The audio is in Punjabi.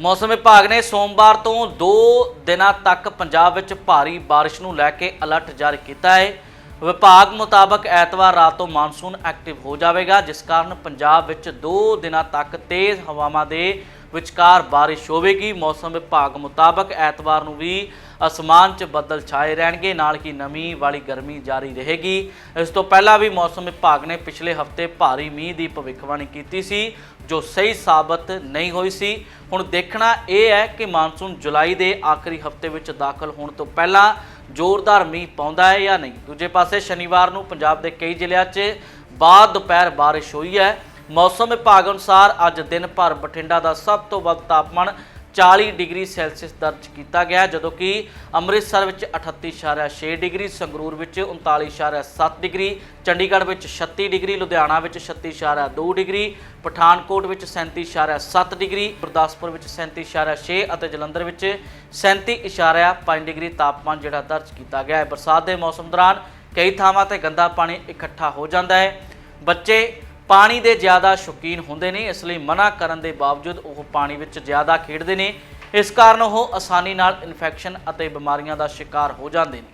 ਮੌਸਮ ਵਿਭਾਗ ਨੇ ਸੋਮਵਾਰ ਤੋਂ 2 ਦਿਨਾਂ ਤੱਕ ਪੰਜਾਬ ਵਿੱਚ ਭਾਰੀ ਬਾਰਿਸ਼ ਨੂੰ ਲੈ ਕੇ ਅਲਰਟ ਜਾਰੀ ਕੀਤਾ ਹੈ। ਵਿਭਾਗ ਮੁਤਾਬਕ ਐਤਵਾਰ ਰਾਤ ਤੋਂ ਮਾਨਸੂਨ ਐਕਟਿਵ ਹੋ ਜਾਵੇਗਾ, ਜਿਸ ਕਾਰਨ ਪੰਜਾਬ ਵਿੱਚ 2 ਦਿਨਾਂ ਤੱਕ ਤੇਜ਼ ਹਵਾਵਾਂ ਦੇ ਵਿਚਕਾਰ ਬਾਰਿਸ਼ ਹੋਵੇਗੀ। ਮੌਸਮ ਵਿਭਾਗ ਮੁਤਾਬਕ ਐਤਵਾਰ ਨੂੰ ਵੀ ਅਸਮਾਨ 'ਚ ਬੱਦਲ ਛਾਏ ਰਹਿਣਗੇ। ਨਾਲ ਹੀ ਨਮੀ ਵਾਲੀ ਗਰਮੀ ਜਾਰੀ ਰਹੇਗੀ। ਇਸ ਤੋਂ ਪਹਿਲਾਂ ਵੀ ਮੌਸਮ ਵਿਭਾਗ ਨੇ ਪਿਛਲੇ ਹਫ਼ਤੇ ਭਾਰੀ ਮੀਂਹ ਦੀ ਭਵਿੱਖਬਾਣੀ ਕੀਤੀ ਸੀ, ਜੋ ਸਹੀ ਸਾਬਤ ਨਹੀਂ ਹੋਈ ਸੀ। ਹੁਣ ਦੇਖਣਾ ਇਹ ਹੈ ਕਿ ਮਾਨਸੂਨ ਜੁਲਾਈ ਦੇ ਆਖਰੀ ਹਫ਼ਤੇ ਵਿੱਚ ਦਾਖਲ ਹੋਣ ਤੋਂ ਪਹਿਲਾਂ ਜ਼ੋਰਦਾਰ ਮੀਂਹ ਪਾਉਂਦਾ ਹੈ ਜਾਂ ਨਹੀਂ। ਦੂਜੇ ਪਾਸੇ ਸ਼ਨੀਵਾਰ ਨੂੰ ਪੰਜਾਬ ਦੇ ਕਈ ਜ਼ਿਲ੍ਹਿਆਂ 'ਚ ਬਾਅਦ ਦੁਪਹਿਰ ਬਾਰਿਸ਼ ਹੋਈ ਹੈ। ਮੌਸਮ ਵਿਭਾਗ ਅਨੁਸਾਰ ਅੱਜ ਦਿਨ ਭਰ ਬਠਿੰਡਾ ਦਾ ਸਭ ਤੋਂ ਵੱਧ ਤਾਪਮਾਨ 40 ਡਿਗਰੀ ਸੈਲਸੀਅਸ ਦਰਜ ਕੀਤਾ ਗਿਆ ਜਦੋਂ ਕਿ ਅੰਮ੍ਰਿਤਸਰ ਵਿੱਚ 38.6 ਡਿਗਰੀ, ਸੰਗਰੂਰ ਵਿੱਚ 39.7 ਡਿਗਰੀ, ਚੰਡੀਗੜ੍ਹ ਵਿੱਚ 36 ਡਿਗਰੀ, ਲੁਧਿਆਣਾ ਵਿੱਚ 36.2 ਡਿਗਰੀ, ਪਠਾਨਕੋਟ ਵਿੱਚ 37.7 ਡਿਗਰੀ, ਗੁਰਦਾਸਪੁਰ ਵਿੱਚ 37.6 ਅਤੇ ਜਲੰਧਰ ਵਿੱਚ 37.5 ਡਿਗਰੀ ਤਾਪਮਾਨ ਜਿਹੜਾ ਦਰਜ ਕੀਤਾ ਗਿਆ ਹੈ। ਬਰਸਾਤ ਦੇ ਮੌਸਮ ਦੌਰਾਨ ਕਈ ਥਾਵਾਂ ਤੇ ਗੰਦਾ ਪਾਣੀ ਇਕੱਠਾ ਹੋ ਜਾਂਦਾ ਹੈ। ਬੱਚੇ ਪਾਣੀ ਦੇ ਜ਼ਿਆਦਾ ਸ਼ੌਕੀਨ ਹੁੰਦੇ ਨੇ, ਇਸ ਲਈ ਮਨਾ ਕਰਨ ਦੇ ਬਾਵਜੂਦ ਉਹ ਪਾਣੀ ਵਿੱਚ ਜ਼ਿਆਦਾ ਖੇਡਦੇ ਨੇ। ਇਸ ਕਾਰਨ ਉਹ ਆਸਾਨੀ ਨਾਲ ਇਨਫੈਕਸ਼ਨ ਅਤੇ ਬਿਮਾਰੀਆਂ ਦਾ ਸ਼ਿਕਾਰ ਹੋ ਜਾਂਦੇ ਨੇ।